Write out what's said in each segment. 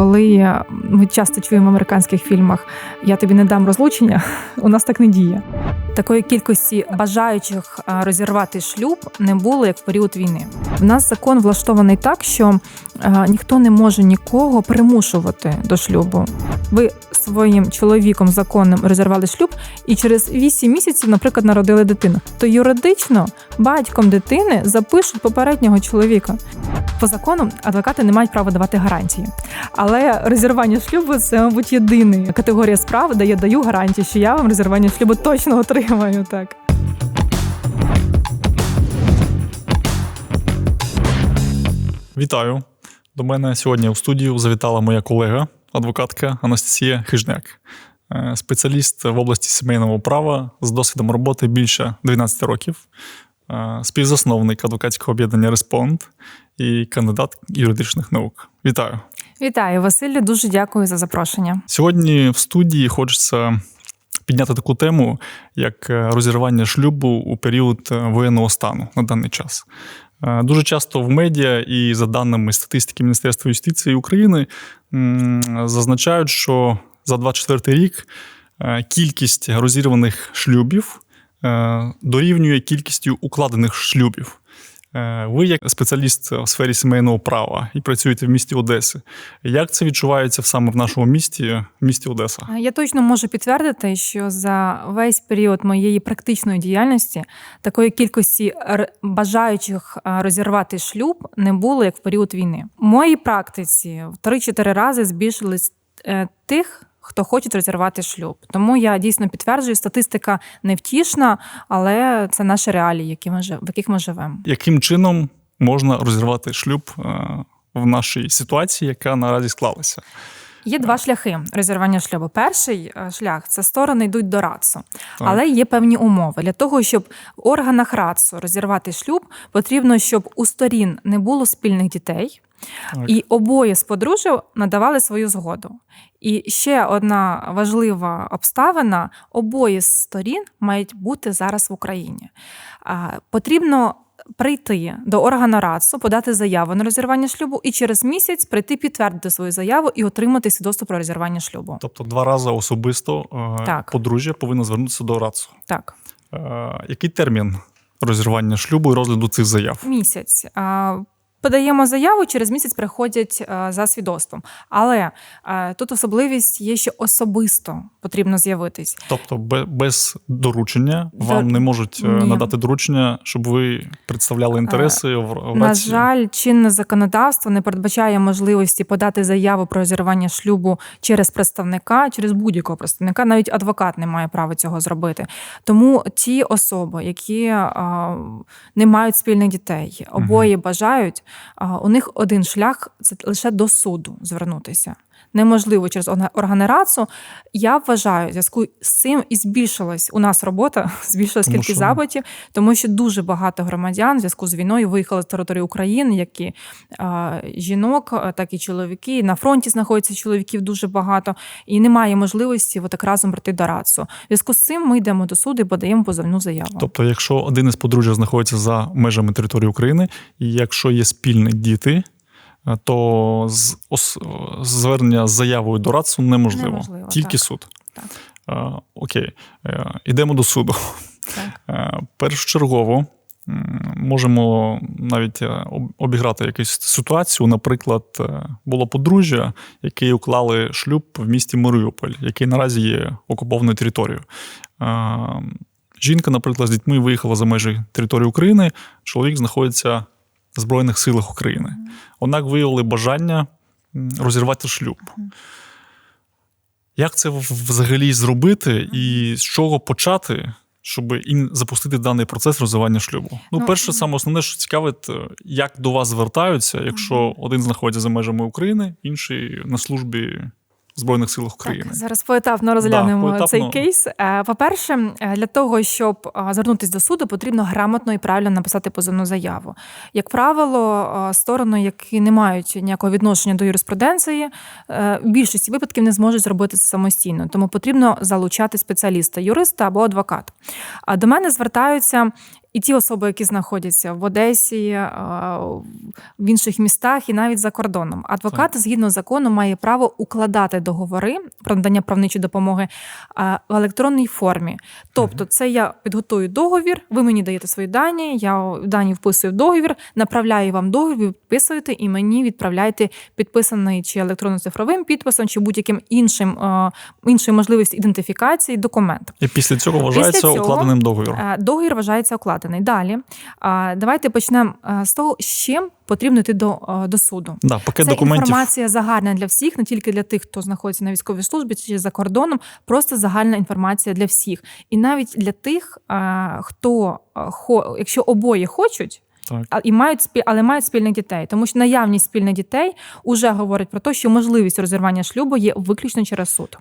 коли ми часто чуємо в американських фільмах Я тобі не дам розлучення, у нас так не діє. Такої кількості бажаючих розірвати шлюб не було як в період війни. В нас закон влаштований так, що ніхто не може нікого примушувати до шлюбу. Ви своїм чоловіком законним розірвали шлюб і через 8 місяців, наприклад, народили дитину. То юридично батьком дитини запишуть попереднього чоловіка. По закону адвокати не мають права давати гарантії. Але розірвання шлюбу це, мабуть, єдина категорія справ, де я даю гарантії, що я вам розірвання шлюбу точно отримаю. Так. Вітаю! До мене сьогодні у студію завітала моя колега, адвокатка Анастасія Хижняк, Е, спеціаліст в області сімейного права з досвідом роботи більше 12 років, е, співзасновник адвокатського об'єднання Респонд і кандидат юридичних наук. Вітаю! Вітаю, Василю. Дуже дякую за запрошення. Сьогодні в студії хочеться підняти таку тему, як е, розірвання шлюбу у період е, воєнного стану на даний час. Е, Дуже часто в медіа і за даними статистики Міністерства юстиції України зазначають, що за 24 рік кількість розірваних шлюбів дорівнює кількістю укладених шлюбів. Е, Ви, як спеціаліст в сфері сімейного права і працюєте в місті Одеси, як це відчувається саме в нашому місті, в місті Одеса? Я точно можу підтвердити, що за весь період моєї практичної діяльності такої кількості бажаючих розірвати шлюб не було як в період війни. В моїй практиці в 3-4 рази збільшились е, тих. Хто хоче розірвати шлюб, тому я дійсно підтверджую, статистика невтішна, але це наші реалії, які ми в яких ми живемо. Яким чином можна розірвати шлюб е, в нашій ситуації, яка наразі склалася? Є два шляхи розірвання шлюбу. Перший е, шлях це сторони йдуть до РАЦУ, Так. але є певні умови. Для того, щоб в органах РАЦУ розірвати шлюб, потрібно, щоб у сторін не було спільних дітей, Так. і обоє з подружжя надавали свою згоду. І ще одна важлива обставина: обоє з сторін мають бути зараз в Україні. А, Потрібно прийти до органу РАЦУ, подати заяву на розірвання шлюбу, і через місяць прийти підтвердити свою заяву і отримати свідоцтво про розірвання шлюбу. Тобто два рази особисто е, Так. подружжя повинно звернутися до РАЦУ. Так, Е, Який термін розірвання шлюбу і розгляду цих заяв? місяць. Подаємо заяву, через місяць приходять за свідоцтвом. Але тут особливість є, що особисто потрібно з'явитись. Тобто без доручення До- вам не можуть е, Ні. надати доручення, щоб ви представляли інтереси в, в На жаль, чинне законодавство не передбачає можливості подати заяву про розірвання шлюбу через представника, через будь-якого представника. Навіть адвокат не має права цього зробити. Тому ті особи, які не мають спільних дітей, обоє бажають, а, у них один шлях це лише до суду звернутися. Неможливо через орга- органи РАЦУ. Я вважаю, в зв'язку з цим і збільшилась у нас робота, збільшилась Тому кількість що- запитів, тому що дуже багато громадян в зв'язку з війною виїхали з території України, як і а, жінок, так і чоловіки. На фронті знаходяться чоловіків дуже багато, і немає можливості отак разом прийти до РАЦУ. В зв'язку з цим ми йдемо до суду і подаємо позовну заяву. Тобто, якщо один із подружжя знаходиться за межами території України, і якщо є спільні діти, то з ос- звернення з заявою до РАЦУ неможливо. Неможливо, Тільки так. суд. Так. Е, Окей, Е, ідемо до суду. Так. Е, Першочергово можемо навіть е, обіграти якусь ситуацію. Наприклад, е, було подружжя, яке уклали шлюб в місті Маріуполь, який наразі є окупованою територією. Е, Жінка, наприклад, з дітьми виїхала за межі території України, чоловік знаходиться Збройних силах України. Однак виявили бажання розірвати шлюб. Як це взагалі зробити і з чого почати, щоб і запустити даний процес розвивання шлюбу? Ну, Ну, перше, саме основне, що цікавить, як до вас звертаються, якщо один знаходиться за межами України, інший на службі Збройних силах України. Так, зараз поетапно розглянемо поетапно. цей кейс. Е, По-перше, е, для того, щоб е, звернутися до суду, потрібно грамотно і правильно написати позовну заяву. Як правило, сторони, які не мають ніякого відношення до юриспруденції, в більшості випадків не зможуть зробити це самостійно. Тому потрібно залучати спеціаліста, юриста або адвоката. А до мене звертаються і ті особи, які знаходяться в Одесі, е, в інших містах і навіть за кордоном. Адвокат, згідно закону, має право укладати договори про надання правничої допомоги в електронній формі. Тобто, це я підготую договір, ви мені даєте свої дані, я дані вписую в договір, направляю вам договір, ви підписуєте і мені відправляєте підписаний чи електронно-цифровим підписом, чи будь-яким іншим е, іншою можливістю ідентифікації документ. І після цього вважається цього, укладеним договір. Е, Договір вважається укладений. Далі давайте почнемо е, з того, з чим потрібно йти до, е, до суду. Да, пакет Це документів. інформація загальна для всіх, не тільки для тих, хто знаходиться на військовій службі чи за кордоном, просто загальна інформація для всіх. І навіть для тих, е, хто якщо обоє хочуть. Так. І мають спіль, але мають спільних дітей, тому що наявність спільних дітей уже говорить про те, що можливість розірвання шлюбу є виключно через суд.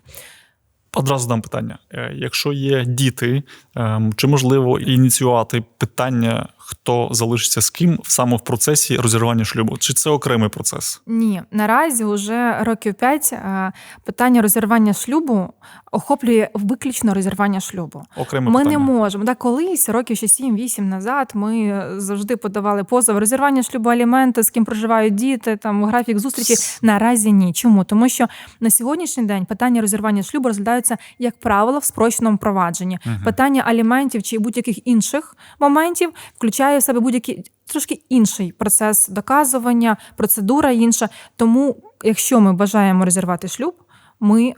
Одразу дам питання. Е, Якщо є діти, ем, чи можливо ініціювати питання, хто залишиться з ким саме в процесі розірвання шлюбу? Чи це окремий процес? Ні, наразі вже років п'ять е, питання розірвання шлюбу охоплює виключно розірвання шлюбу. Окреме Ми питання. не можемо. Да, колись, років ще 7-8 назад, ми завжди подавали позов розірвання шлюбу, аліменти, з ким проживають діти, там графік зустрічі. Наразі ні. Чому? Тому що на сьогоднішній день питання розірвання шлюбу розглядаються, як правило, в спрощеному провадженні. Мгм. Питання аліментів чи будь-яких інших моментів включає в себе будь-який трошки інший процес доказування, процедура інша. Тому, якщо ми бажаємо розірвати шлюб, ми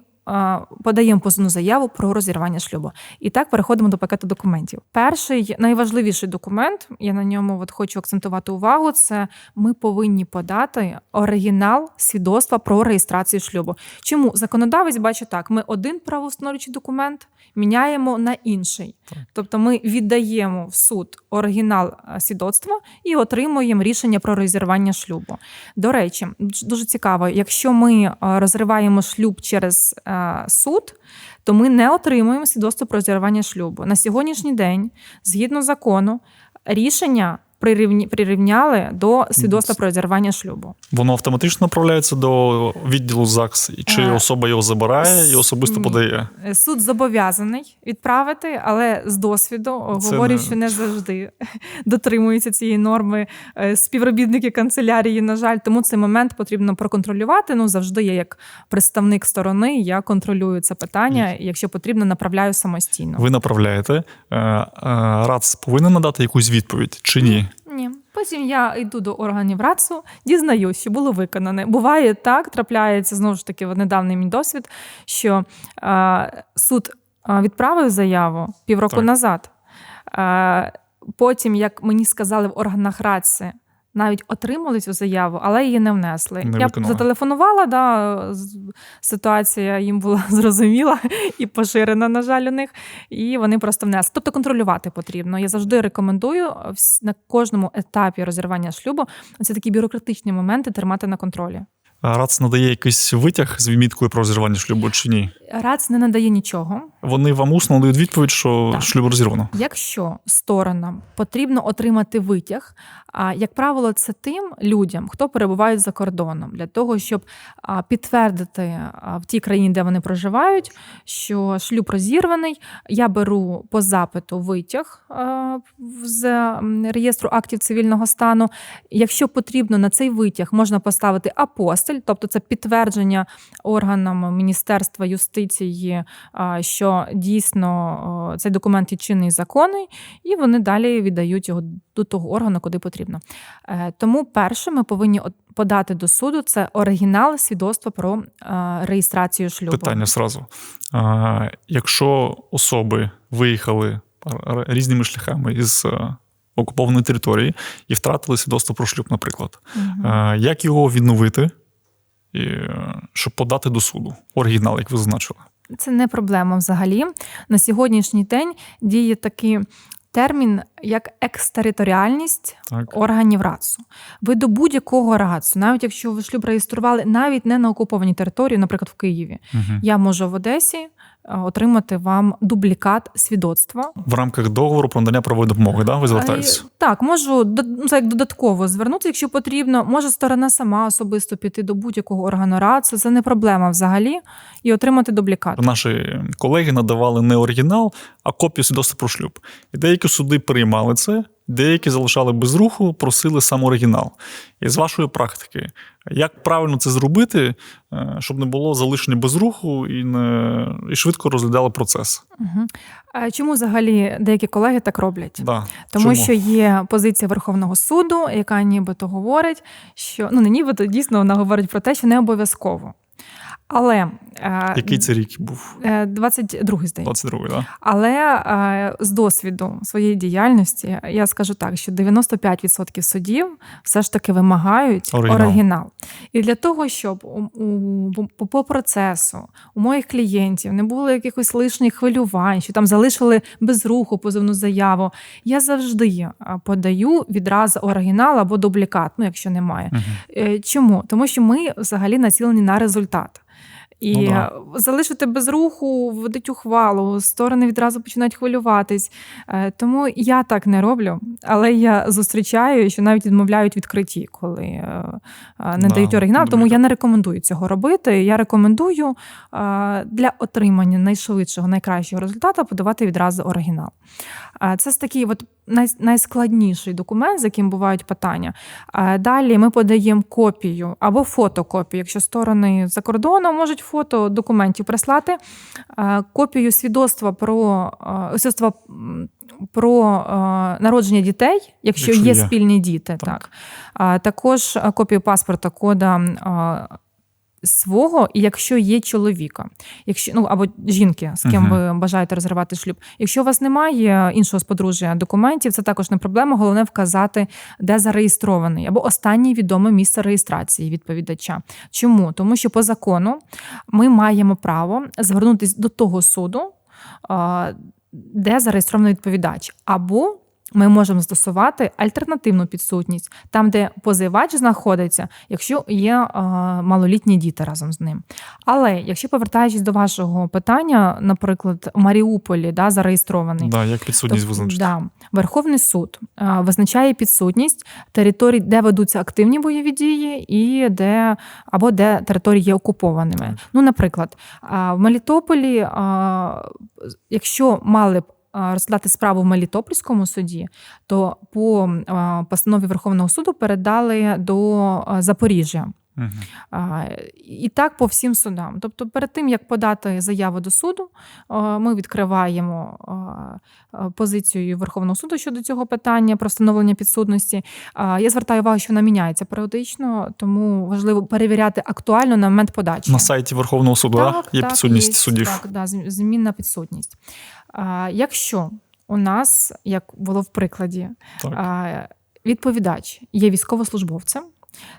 подаємо позовну заяву про розірвання шлюбу. І так переходимо до пакету документів. Перший найважливіший документ, я на ньому от хочу акцентувати увагу. Це ми повинні подати оригінал свідоцтва про реєстрацію шлюбу. Чому законодавець бачить так: ми один правоустановлюючий документ міняємо на інший. Тобто ми віддаємо в суд оригінал е, свідоцтва і отримуємо рішення про розірвання шлюбу. До речі, дуже цікаво, якщо ми е, розриваємо шлюб через е, суд, то ми не отримуємо свідоцтво про розірвання шлюбу. На сьогоднішній день, згідно закону, рішення прирівняли до свідоцтва про розірвання шлюбу. Воно автоматично направляється до відділу ЗАГС, чи Е, особа його забирає і особисто подає. Е, Суд зобов'язаний відправити, але з досвіду говорю, не- що не завжди дотримуються цієї норми е, співробітники канцелярії. На жаль, тому цей момент потрібно проконтролювати. Ну завжди я як представник сторони. Я контролюю це питання. і Якщо потрібно, направляю самостійно. Ви направляєте. РАЦ повинен надати якусь відповідь чи ні? Потім я йду до органів РАЦу, дізнаюсь, що було виконане. Буває так, трапляється знову ж таки в недавній мій досвід, що е, суд е, відправив заяву півроку Так. назад. Е, потім, як мені сказали в органах РАЦи, навіть отримали цю заяву, але її не внесли. Не я виконали. зателефонувала, да, ситуація їм була зрозуміла і поширена, на жаль, у них, і вони просто внесли. Тобто контролювати потрібно. Я завжди рекомендую на кожному етапі розірвання шлюбу це такі бюрократичні моменти тримати на контролі. А РАЦ надає якийсь витяг з відміткою про розірвання шлюбу чи ні? РАЦ не надає нічого. Вони вам усно дають відповідь, що Так. шлюб розірвано. Якщо сторонам потрібно отримати витяг, а як правило, це тим людям, хто перебуває за кордоном, для того, щоб підтвердити в тій країні, де вони проживають, що шлюб розірваний. Я беру по запиту витяг з реєстру актів цивільного стану. Якщо потрібно на цей витяг, можна поставити апостиль, тобто це підтвердження органам Міністерства юстиції, а, що дійсно цей документ є чинний законний, і вони далі віддають його до того органу, куди потрібно. Е, Тому перше ми повинні подати до суду це оригінал свідоцтва про е, реєстрацію шлюбу. Питання зразу. Якщо особи виїхали різними шляхами із е, окупованої території і втратили свідоцтво про шлюб, наприклад, як його відновити, і, е, щоб подати до суду? Оригінал, як ви зазначили. Це не проблема взагалі. На сьогоднішній день діє такий термін як екстериторіальність Так. органів РАЦу. Ви до будь-якого РАЦу, навіть якщо ви шлюб реєстрували навіть не на окупованій території, наприклад, в Києві. Угу. Я можу в Одесі отримати вам дублікат свідоцтва. В рамках договору про надання правової допомоги, да? ви звертаєтесь? Е, Так, можу ну, це як додатково звернутися, якщо потрібно. Може сторона сама особисто піти до будь-якого органу РАЦУ, це не проблема взагалі, і отримати дублікат. Наші колеги надавали не оригінал, а копію свідоцтва про шлюб. І деякі суди приймали це, деякі залишали без руху, просили сам оригінал. І з вашої практики, як правильно це зробити, е, щоб не було залишення без руху і, не, і швидко розглядали процес? Угу. Чому взагалі деякі колеги так роблять? Да. Тому Чому? що є позиція Верховного суду, яка нібито говорить, що ну не нібито дійсно вона говорить про те, що не обов'язково. Але е, Який це рік був? е, 22 здається. 22-й, да? Але е, з досвіду своєї діяльності я скажу так, що 95% судів все ж таки вимагають Оригінал. оригінал. І для того, щоб у, у, по, процесу у моїх клієнтів не було якихось лишніх хвилювань, що там залишили без руху позовну заяву, я завжди е, подаю відразу оригінал або дублікат, ну якщо немає. Угу. Е, Чому? Тому що ми взагалі націлені на результат. І Ну да. залишити без руху, вводить ухвалу, сторони відразу починають хвилюватись. Е, Тому я так не роблю, але я зустрічаю, що навіть відмовляють відкритті, коли е, е, не Да, дають оригінал. Тому я не рекомендую цього робити. Я рекомендую для отримання найшвидшого, найкращого результату подавати відразу оригінал. Це такий от найскладніший документ, з яким бувають питання. Е, Далі ми подаємо копію або фотокопію, якщо сторони за кордоном можуть фото документів прислати, е, копію свідоцтва про е, свідоцтва про народження дітей, якщо, Якщо є, є. спільні діти. Так. Так. Також копію паспорта кода. Свого, і якщо є чоловіка, якщо ну або жінки, з ким ви бажаєте розірвати шлюб. Якщо у вас немає іншого з подружжя документів, це також не проблема. Головне вказати, де зареєстрований, або останнє відоме місце реєстрації відповідача. Чому? Тому що по закону ми маємо право звернутися до того суду, де зареєстрований відповідач, або ми можемо застосувати альтернативну підсутність, там, де позивач знаходиться, якщо є а, малолітні діти разом з ним. Але якщо повертаючись до вашого питання, наприклад, в Маріуполі да, зареєстрований. Да, як підсудність визначити? Да. Верховний суд а, визначає підсудність територій, де ведуться активні бойові дії, і де або де території є окупованими. Так. Ну, наприклад, а, в Мелітополі, якщо мали б розглядати справу в Мелітопольському суді, то по постанові Верховного суду передали до Запоріжжя. Мгм. А, І так по всім судам. Тобто, перед тим як подати заяву до суду, ми відкриваємо а, а, позицію Верховного суду щодо цього питання про встановлення підсудності. Я звертаю увагу, що вона міняється періодично, тому важливо перевіряти актуально на момент подачі. На сайті Верховного суду да? є підсудність є, суддів. Так, да, змінна підсудність. А, Якщо у нас, як було в прикладі, Так. відповідач є військовослужбовцем,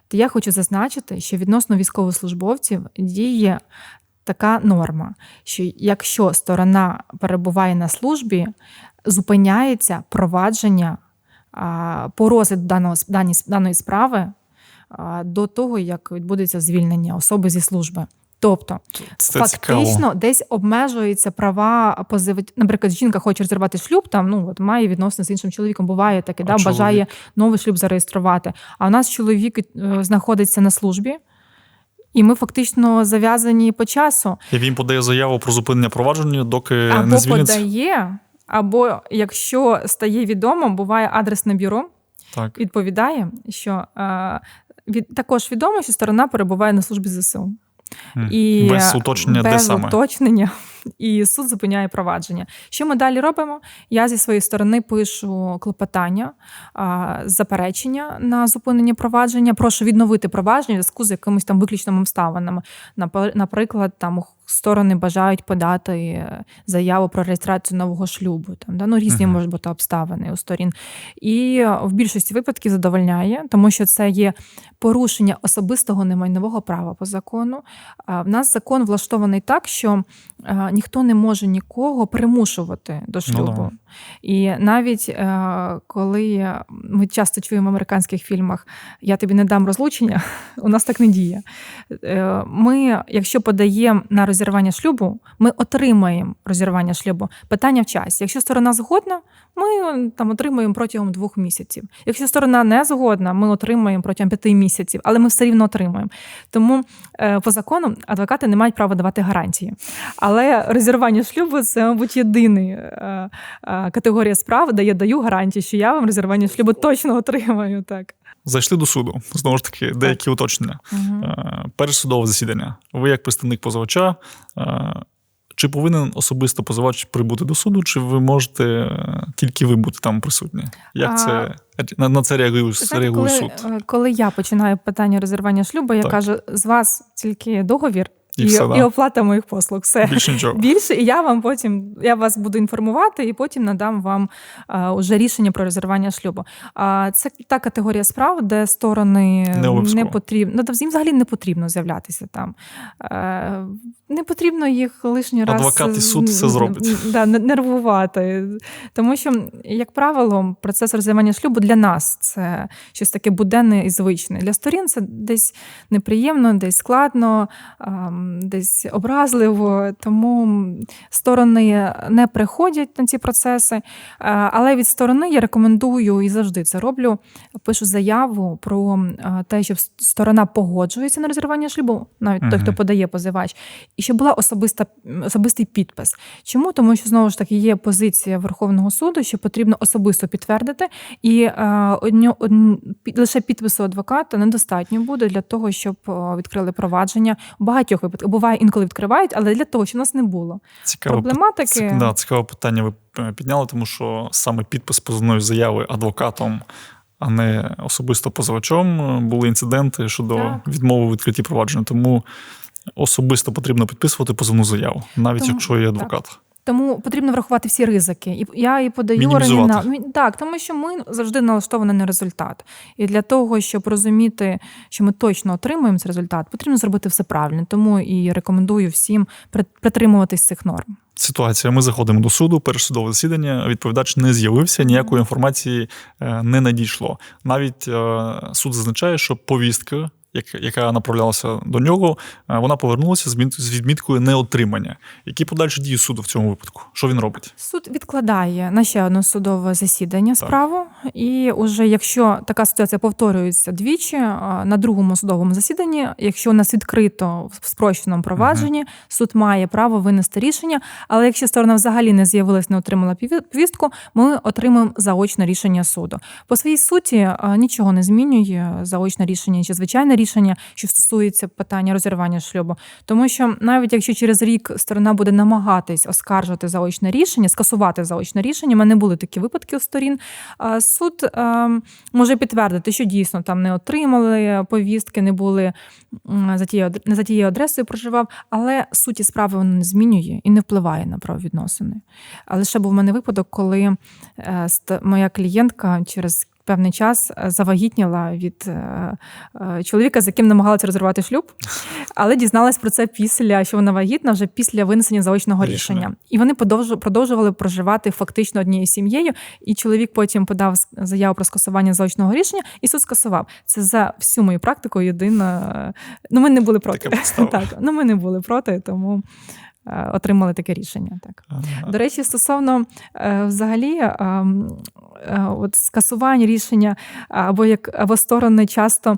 то я хочу зазначити, що відносно військовослужбовців діє така норма, що якщо сторона перебуває на службі, зупиняється провадження по розгляду даного, даної справи до того, як відбудеться звільнення особи зі служби. Тобто, Це фактично цікаво. десь обмежуються права позивача. Наприклад, жінка хоче розірвати шлюб, там ну от має відносини з іншим чоловіком. Буває таке, А да, бажає новий шлюб зареєструвати. А у нас чоловік е, знаходиться на службі, і ми фактично зав'язані по часу. І він подає заяву про зупинення провадження, доки Або не звільниться. подає, або якщо стає відомо, буває адресне бюро, Так. відповідає, що е, від, також відомо, що сторона перебуває на службі ЗСУ. І Без уточнення, без де саме. уточнення, і суд зупиняє провадження. Що ми далі робимо? Я зі своєї сторони пишу клопотання, заперечення на зупинення провадження. Прошу відновити провадження в зв'язку з якимись там виключними обставинами. Наприклад, там сторони бажають подати е, заяву про реєстрацію нового шлюбу. Там да? ну, різні Мгм. можуть бути обставини у сторін. І е, в більшості випадків задовольняє, тому що це є порушення особистого немайнового права по закону. В нас закон влаштований так, що е, ніхто не може нікого примушувати до шлюбу. да. І навіть коли ми часто чуємо в американських фільмах Я тобі не дам розлучення, у нас так не діє. Ми, якщо подаємо на розірвання шлюбу, ми отримаємо розірвання шлюбу. Питання в часі. Якщо сторона згодна, ми там отримаємо протягом двох місяців. Якщо сторона не згодна, ми отримаємо протягом п'яти місяців, але ми все рівно отримаємо. Тому е, по закону адвокати не мають права давати гарантії. Але розірвання шлюбу це, мабуть, єдиний е, е, категорія справ, де я даю гарантію, що я вам розірвання шлюбу точно отримаю. Так. Зайшли до суду. Знову ж таки, деякі уточнення. Угу. Е, Перше судове засідання. Ви, як представник позивача, е, чи повинен особисто позивач прибути до суду, чи ви можете е, тільки ви бути там присутні? Як А, це на, на це реагує, Знаєте, реагує коли, суд? коли я починаю питання розірвання шлюбу, я Так. кажу: з вас тільки договір І і, все, да. і оплата моїх послуг. Все. Більше нічого. Більше, і я вам потім я вас буду інформувати, і потім надам вам а, уже рішення про розірвання шлюбу. А це та категорія справ, де сторони Не не потрібно. Ну, взагалі не потрібно з'являтися там. Е, не потрібно їх лишній раз Адвокат і суд все зробить. Да, не- нервувати. Тому що, як правило, процес розірвання шлюбу для нас це щось таке буденне і звичне. Для сторін це десь неприємно, десь складно, десь образливо. Тому сторони не приходять на ці процеси. Е, Але від сторони я рекомендую і завжди це роблю. Пишу заяву про е, те, що сторона погоджується на розірвання шлюбу, навіть той, хто подає позивач, і щоб була особиста особистий підпис. Чому? Тому що знову ж таки є позиція Верховного суду, що потрібно особисто підтвердити, і е, одньо- одн- лише підпису адвоката недостатньо буде для того, щоб е, відкрили провадження. У багатьох випадках буває інколи відкривають, але для того, щоб нас не було. Цікаве Проблематики. Ці- Да, цікаве питання ви е, підняли, тому що саме підпис позовної заяви адвокатом, а не особисто позивачом, е, були інциденти щодо Так. відмови у відкритті провадження. Тому особисто потрібно підписувати позовну заяву, навіть Тому- якщо є так. адвокат. Тому потрібно врахувати всі ризики. І я і подаю оригінал. Так, тому що ми завжди налаштовані на результат. І для того, щоб розуміти, що ми точно отримуємо цей результат, потрібно зробити все правильно. Тому і рекомендую всім притримуватись цих норм. Ситуація. Ми заходимо до суду, перше судове засідання. Відповідач не з'явився, ніякої інформації е, не надійшло. Навіть е, суд зазначає, що повістка, яка направлялася до нього, е, вона повернулася з відміткою неотримання. Які подальші дії суду в цьому випадку? Що він робить? Суд відкладає на ще одне судове засідання справу. І уже якщо така ситуація повторюється двічі, на другому судовому засіданні, якщо у нас відкрито в спрощеному провадженні, суд має право винести рішення. Але якщо сторона взагалі не з'явилась, не отримала повістку, ми отримаємо заочне рішення суду. По своїй суті нічого не змінює заочне рішення чи звичайне рішення, що стосується питання розірвання шлюбу. Тому що навіть якщо через рік сторона буде намагатись оскаржити заочне рішення, скасувати заочне рішення, в мене були такі випадки у сторін. Суд може підтвердити, що дійсно там не отримали повістки, не були за тією не за тією адресою проживав, але суті справи воно не змінює і не впливає на правовідносини. Лише був в мене випадок, коли е, моя клієнтка через певний час е, завагітніла від е, е, чоловіка, з яким намагалася розірвати шлюб, але дізналась про це після, що вона вагітна, вже після винесення заочного Рішення. рішення. І вони продовжували проживати фактично однією сім'єю. І чоловік потім подав заяву про скасування заочного рішення, і суд скасував. Це за всю мою практику єдина. Ну, ми не були проти. Так, ну ми не були проти, тому отримали таке рішення. Так. Е, До речі, стосовно е, взагалі е, м, е, от скасування рішення або як або сторони часто.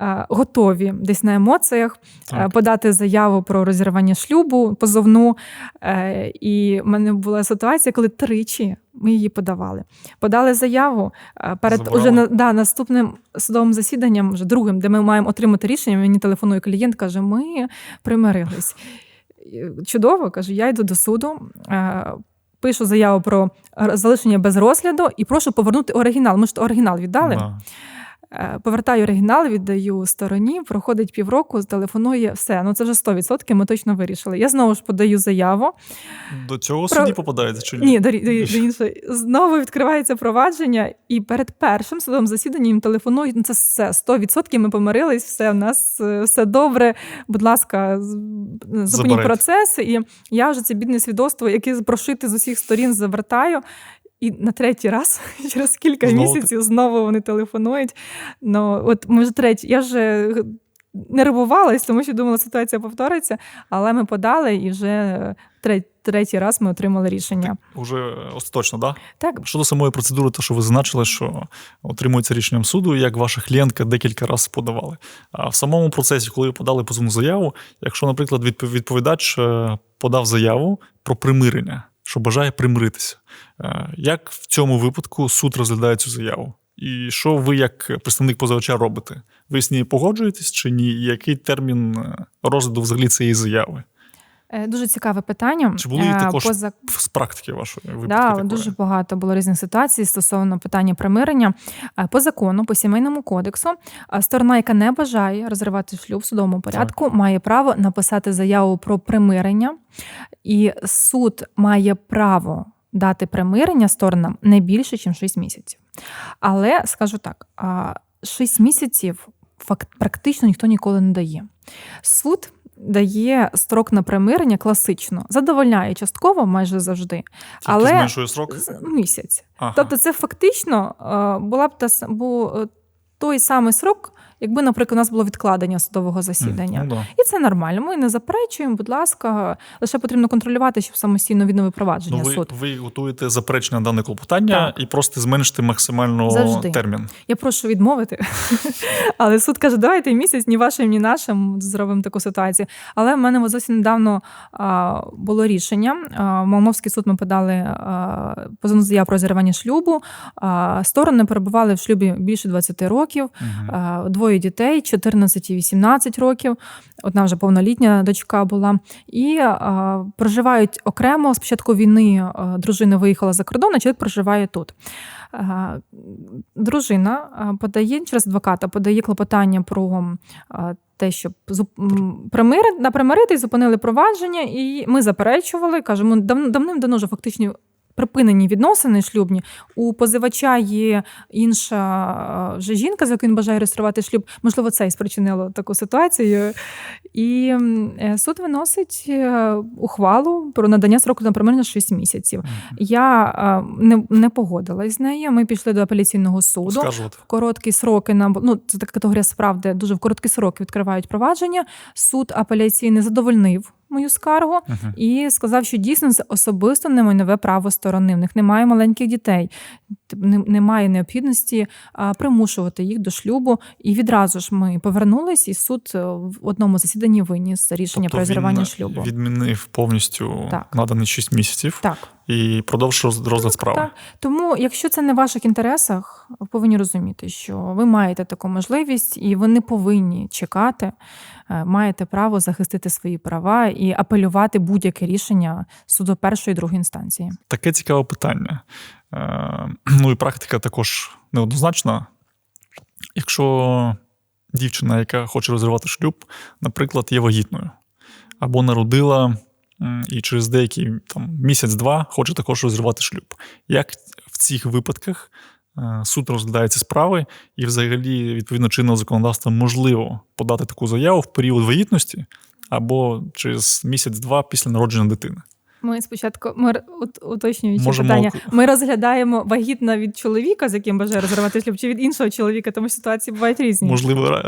е, Готові десь на емоціях е, Так. подати заяву про розірвання шлюбу позовну. Е, І в мене була ситуація, коли тричі ми її подавали. Подали заяву е, перед Забрали. уже да, наступним судовим засіданням, вже другим, де ми маємо отримати рішення. Мені телефонує клієнт, каже: ми примирились. Чудово, кажу, я йду до суду. е, Пишу заяву про залишення без розгляду і прошу повернути оригінал. Ми ж то оригінал віддали. да. Е, Повертаю оригінал, віддаю стороні, проходить півроку, телефонує, все, ну це вже 100%, ми точно вирішили. Я знову ж подаю заяву. До цього Про- судді попадається чи ні? Ні, до, до, до іншої. Знову відкривається провадження, і перед першим судовим засіданням телефонують. Ну це все 100%, ми помирились, все, у нас е, все добре. Будь ласка, зупиніть процес. І я вже це бідне свідоцтво, яке прошите з усіх сторін, завертаю. І на третій раз, через кілька Знову місяців, знову вони телефонують. Ну, от ми вже третій, я вже нервувалась, тому що думала, ситуація повториться, але ми подали і вже третій, третій раз ми отримали рішення. Уже остаточно? Да? Так, Щодо самої процедури, то що ви зазначили, що отримується рішенням суду, як ваша клієнтка декілька разів подавали. А в самому процесі, коли ви подали позовну заяву, якщо, наприклад, відпов- відповідач е, подав заяву про примирення, що бажає примиритися, як в цьому випадку суд розглядає цю заяву? І що ви, як представник позивача, робите? Ви з нею погоджуєтесь чи ні? І який термін е, розгляду взагалі цієї заяви? Е, Дуже цікаве питання. Чи були Е, також поза... З практики вашої випадки? Да, такої? дуже багато було різних ситуацій стосовно питання примирення. Е, По закону, по сімейному кодексу, е, сторона, яка не бажає розривати шлюб в судовому порядку, має право написати заяву про примирення, і суд має право дати примирення сторонам не більше, ніж 6 місяців. Але скажу так: а, 6 місяців практично ніхто ніколи не дає. Суд дає строк на примирення класично, задовольняє частково майже завжди. Тільки але- зменшує срок? Місяць. Ага. Тобто, це фактично була б та бу- той самий срок, якби, наприклад, у нас було відкладення судового засідання. Ну, да. І це нормально. Ми не заперечуємо, будь ласка, лише потрібно контролювати, щоб самостійно відновив провадження Ну, ви, суд. ви готуєте заперечення на дане клопотання Так. і просто зменшити максимально Завжди. термін. Я прошу відмовити, але суд каже, давайте місяць, ні вашим, ні нашим зробимо таку ситуацію. Але в мене зовсім недавно а, було рішення. А, в Малмовський суд ми подали позовну заяву про розірвання шлюбу. А, сторони перебували в шлюбі більше 20 років. Мгм. А, Двоє дітей, 14 і 18 років. Одна вже повнолітня дочка була. І а, проживають окремо. Спочатку війни а, дружина виїхала за кордон, а чоловік проживає тут. Дружина подає через адвоката, подає клопотання про те, щоб примирити, зупинили провадження, і ми заперечували. кажемо, давним-давно вже фактично припинені відносини шлюбні. У позивача є інша вже жінка, з якою він бажає реєструвати шлюб. Можливо, це і спричинило таку ситуацію. І е, суд виносить е, ухвалу про надання сроку на примирення 6 місяців. Я не, не погодилась з нею. Ми пішли до апеляційного суду. Оскаржувати. В короткі сроки нам ну це така категорія справ, де дуже в короткі сроки відкривають провадження. Суд апеляційний задовольнив мою скаргу Мгм. і сказав, що дійсно це особисто не майнове право сторони. В них немає маленьких дітей, немає необхідності примушувати їх до шлюбу. І відразу ж ми повернулись, і суд е, в одному засіданні виніс рішення про Тобто розірвання він шлюбу. Відмінив повністю Так. наданий 6 місяців Так. І продовжив роз- розгляд справи. Так. Тому, якщо це не в ваших інтересах, ви повинні розуміти, що ви маєте таку можливість, і ви не повинні чекати, Е, маєте право захистити свої права і апелювати будь-яке рішення суду першої і другої інстанції. Таке цікаве питання. Е, Ну і практика також неоднозначна. Якщо дівчина, яка хоче розривати шлюб, наприклад, є вагітною, або народила і через деякий там, місяць-два хоче також розірвати шлюб. Як в цих випадках е, суд розглядає ці справи, і взагалі, відповідно чинного законодавства, можливо подати таку заяву в період вагітності або через місяць-два після народження дитини? Ми спочатку ми уточнюючи Можемо- питання. Ми розглядаємо вагітна від чоловіка, з яким бажає розривати шлюб, чи від іншого чоловіка, тому що ситуації бувають різні. Можливо,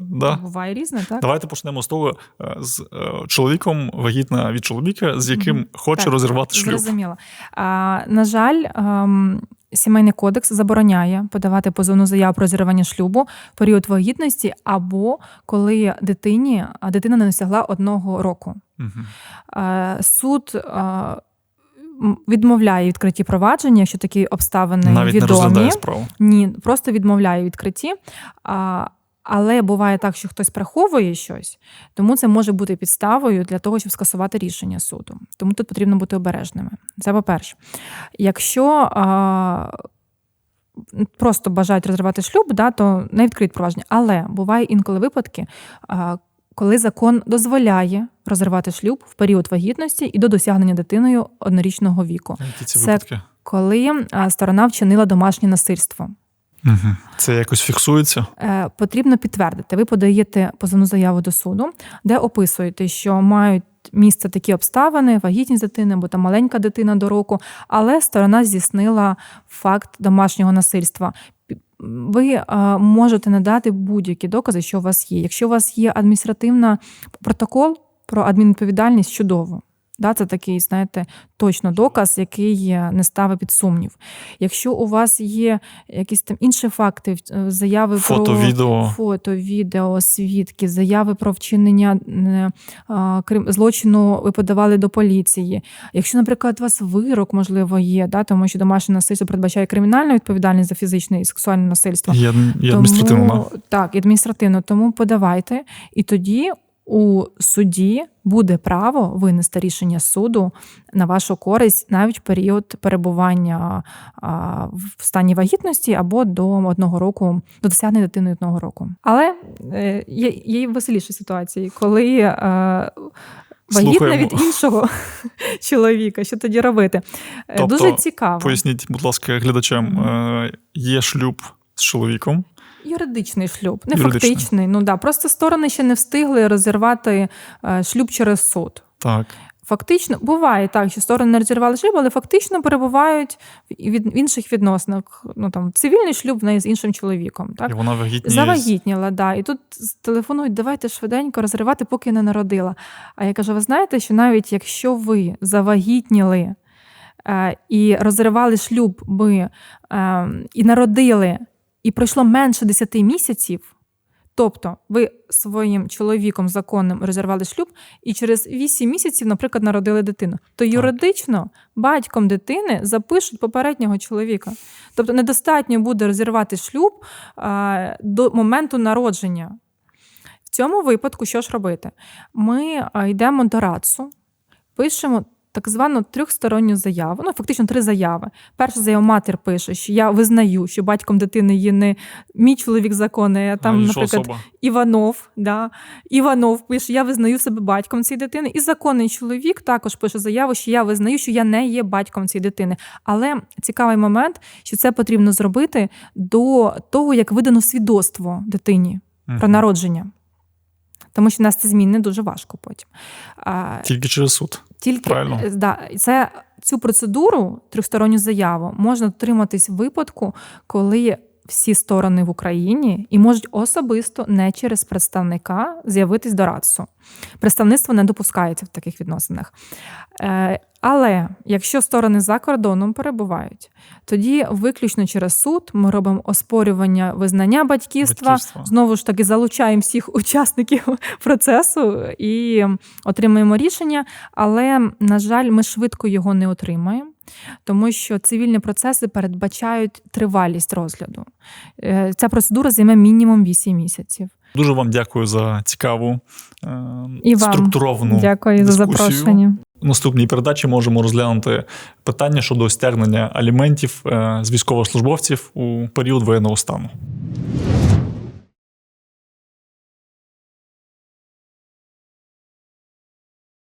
да? Буває різне, так? Давайте почнемо з того, е, з е, чоловіком вагітна від чоловіка, з яким Мгм. хоче Так, розірвати шлюб. Зрозуміло. А, на жаль, ем, сімейний кодекс забороняє подавати позовну заяву про зірвання шлюбу в період вагітності або коли дитині а дитина не досягла одного року. Е, суд. е, Відмовляє відкриті провадження, якщо такі обставини Навіть не розглядає справу. Ні, просто відмовляє відкриті. А, але буває так, що хтось приховує щось, тому це може бути підставою для того, щоб скасувати рішення суду. Тому тут потрібно бути обережними. Це по-перше. Якщо а, просто бажають розривати шлюб, да, то не відкриють провадження. Але буває інколи випадки, а, коли закон дозволяє розривати шлюб в період вагітності і до досягнення дитиною однорічного віку, Які ці Це- випадки? коли сторона вчинила домашнє насильство. Угу. Це якось фіксується? Е, потрібно підтвердити. Ви подаєте позовну заяву до суду, де описуєте, що мають місце такі обставини, вагітність дитини або там маленька дитина до року, але сторона здійснила факт домашнього насильства. Ви е, можете надати будь-які докази, що у вас є. Якщо у вас є адміністративна протокол про адмінвідповідальність, чудово. Да, це такий, знаєте, точно доказ, який е, не ставить під сумнів. Якщо у вас є якісь там інші факти, е, заяви Фото, про відео. фото, відео, свідки, заяви про вчинення е, крим- злочину ви подавали до поліції. Якщо, наприклад, у вас вирок, можливо, є, да, тому що домашнє насильство передбачає кримінальну відповідальність за фізичне і сексуальне насильство. Є, є адміністративно. Тому, так, адміністративно. Тому подавайте, і тоді у суді буде право винести рішення суду на вашу користь навіть в період перебування в стані вагітності або до одного року, до досягнення дитини одного року. Але е, є, є веселіші ситуації, коли. Е, Вагітна від іншого чоловіка, що тоді робити? Е, Тобто, Дуже цікаво. Поясніть, будь ласка, глядачам, є шлюб з чоловіком. Юридичний шлюб, не Юридичний. фактичний. Ну да, просто сторони ще не встигли розірвати е, шлюб через суд. Так. Фактично, буває так, що сторони не розірвали шлюб, але фактично перебувають в інших відносинах. Ну там цивільний шлюб в неї з іншим чоловіком. Так І вона вагітніє. завагітніла, да. І тут телефонують, давайте швиденько розривати, поки не народила. А я кажу: ви знаєте, що навіть якщо ви завагітніли е, і розривали шлюб би, е, і народили, і пройшло менше 10 місяців. Тобто ви своїм чоловіком законним розірвали шлюб і через 8 місяців, наприклад, народили дитину, то юридично батьком дитини запишуть попереднього чоловіка. Тобто недостатньо буде розірвати шлюб а, до моменту народження. В цьому випадку що ж робити? Ми йдемо до РАЦу, пишемо так звану трьохсторонню заяву. Ну, фактично три заяви. Перша заява матір пише, що я визнаю, що батьком дитини є не мій чоловік законний, а там, а наприклад, особа. Іванов. Да. Іванов пише: Я визнаю себе батьком цієї дитини. І законний чоловік також пише заяву, що я визнаю, що я не є батьком цієї дитини. Але цікавий момент, що це потрібно зробити до того, як видано свідоцтво дитині Мгм. про народження. Тому що нас це зміни дуже важко потім. Тільки через суд. Тільки Правильно. е, да, це цю процедуру, трьохсторонню заяву, можна дотриматись в випадку, коли всі сторони в Україні і можуть особисто не через представника з'явитись до РАЦу. Представництво не допускається в таких відносинах. Е, але якщо сторони за кордоном перебувають, тоді виключно через суд ми робимо оспорювання визнання батьківства, Батьківства. знову ж таки залучаємо всіх учасників процесу і отримуємо рішення. Але, на жаль, ми швидко його не отримаємо, тому що цивільні процеси передбачають тривалість розгляду. Е, Ця процедура займе мінімум 8 місяців. Дуже вам дякую за цікаву е, І вам структуровану Дякую за запрошення. В наступній передачі можемо розглянути питання щодо стягнення аліментів е, з військовослужбовців у період воєнного стану.